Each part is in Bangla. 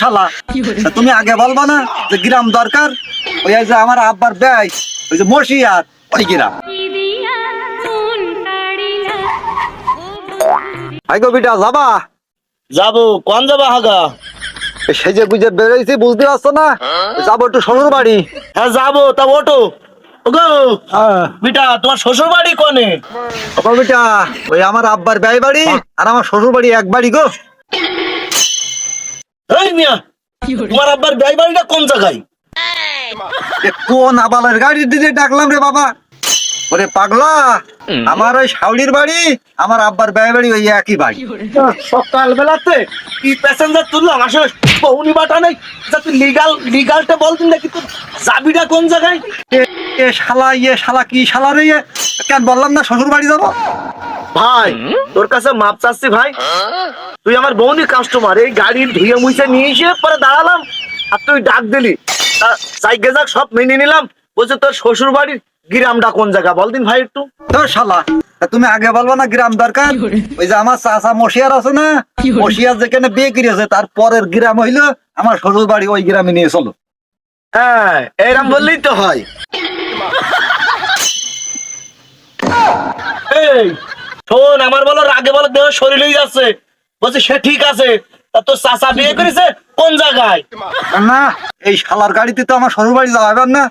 শালা। তুমি আগে বলবা না যে গ্রাম দরকার? ওই যে আমার আব্বার ব্যয় ওই যে মশিয়ার ওই গ্রাম। বিটা যাবা? যাব। কোন যাবা হাগা? সেজে গুজে বেরোইছি বুঝতে পারছ না? যাব একটু শ্বশুর বাড়ি। হ্যাঁ যাব। তা ওটো ওগো বিটা তোমার শ্বশুর বাড়ি কোনে? ও বিটা ওই আমার আব্বার ব্যয় বাড়ি আর আমার শ্বশুর বাড়ি এক বাড়ি গো। এই মিয়া তোমার আব্বার ব্যয় বাড়িটা কোন জায়গায়? কোন আবালের গাড়ি দিয়ে ডাকলাম রে বাবা? ওরে পাগলা আমার ওই শাউলির বাড়ি আমার আব্বার ব্যয় বাড়ি ওই একই বাড়ি। সকাল বেলাতে কি প্যাসেঞ্জার তুললাম আসলে পৌনি বাটা নেই। তুই লিগাল লিগালটা বলতিন নাকি তোর চাবিটা কোন জায়গায়? এ এ শালা ইয়ে শালা কি শালা রে ইয়ে? কেন বললাম না শ্বশুর বাড়ি যাব? ভাই তোর কাছে মাপ চাচ্ছি ভাই। তুই আমার বৌনি কাস্টমার এই গাড়ি ধুয়ে মুছে নিয়ে এসে পরে দাঁড়ালাম আর তুই ডাক দিলি। তা যাক সব মেনে নিলাম। বলছে তোর শ্বশুর বাড়ির গ্রামটা কোন জায়গা? বল দিন ভাই একটু। তো শালা তুমি আগে বলব না গ্রাম দরকার? ওই যে আমার চাচা মশিয়ার আছে না মশিয়ার যেখানে বিয়ে করিয়েছে তার পরের গ্রাম হইল আমার শ্বশুর বাড়ি ওই গ্রামে নিয়ে চলো। হ্যাঁ এরম বললেই তো হয়। এই শোন আমার বলো রাগে বলো দেহ শরীরেই যাচ্ছে বলছে সে ঠিক আছে। তা তোর চাচা বিয়ে করেছে? কোন জায়গায়? না এই শালার গাড়িতে তো আমার শ্বশুর বাড়ি যাওয়া না।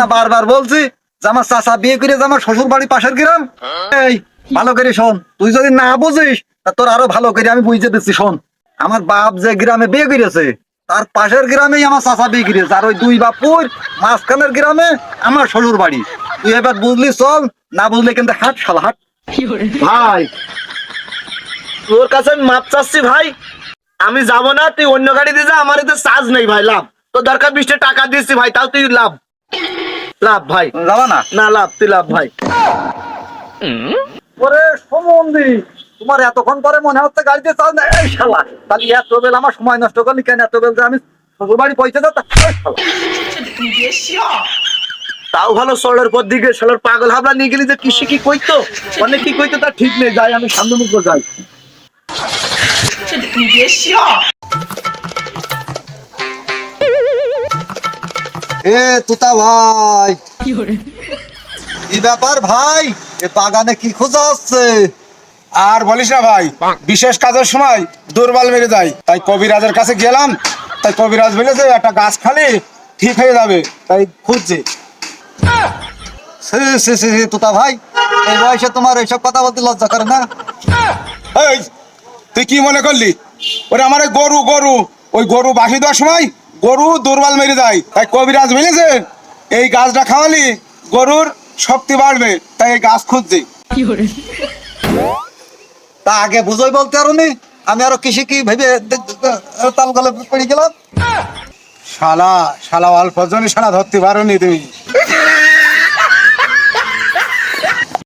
না বারবার বলছি যে আমার চাচা বিয়ে করে যে আমার শ্বশুর বাড়ি পাশের গ্রাম। এই ভালো করে শোন তুই যদি না বুঝিস তা তোর আরও ভালো করে আমি বুঝতে দিচ্ছি শোন। আমার বাপ যে গ্রামে বিয়ে করেছে তার পাশের গ্রামেই আমার চাচা বিয়ে করেছে আর ওই দুই বাপুর মাঝখানের গ্রামে আমার শ্বশুর বাড়ি। তুই এবার বুঝলি চল না বুঝলে কিন্তু হাট শালা হাট। ভাই তোর কাছে আমি মাপ চাচ্ছি ভাই। আমি যাব না তুই অন্য গাড়ি দিয়ে যা আমার এতে চার্জ নেই ভাই লাভ। তোর দরকার বিশটা টাকা দিচ্ছি ভাই তাও তুই লাভ। লাভ ভাই। যাবা না? না লাভ তুই লাভ ভাই। ওরে সমন্দি তোমার এতক্ষণ পরে মনে হচ্ছে গাড়িতে চাল না এই শালা তাহলে এত বেল আমার সময় নষ্ট করলি কেন? এত বেল যে আমি শ্বশুর বাড়ি পৌঁছে যাও তা- শালা। তাও ভালো সরের পর দিকে সালার পাগল হাবলা নিয়ে গেলি যে কৃষি কি কইতো? অনেক কি কইতো তা ঠিক নেই যাই আমি সামনে মুখ যাই। এ তুতা ভাই। কি ব্যাপার ভাই? এ বাগানে কি খোঁজা হচ্ছে আর বলিস না ভাই বিশেষ কাজের সময় দুর্বল মেরে যায়। তাই কবিরাজের কাছে গেলাম তাই কবিরাজ বলেছে একটা গাছ খালি ঠিক হয়ে যাবে তাই খুঁজছে। সে সে সে সে, ভাই এই বয়সে তোমার এইসব কথা বলতে লজ্জা করে না? এই তুই কি মনে করলি? ওরে আমার গরু গরু ওই গরু বাসি দেওয়ার সময় গরু দুর্বল মেরে যায় তাই কবিরাজ এই গাছটা খাওয়ালি গরুর শক্তি বাড়বে তাই এই গাছ খুঁজছে। তা আগে বুঝোই বলতে আরও নি আমি আরও কৃষি কি ভেবে তাল গলে পড়ে গেলাম? শালা শালা অল্প জনে শালা ধরতে পারোনি তুমি।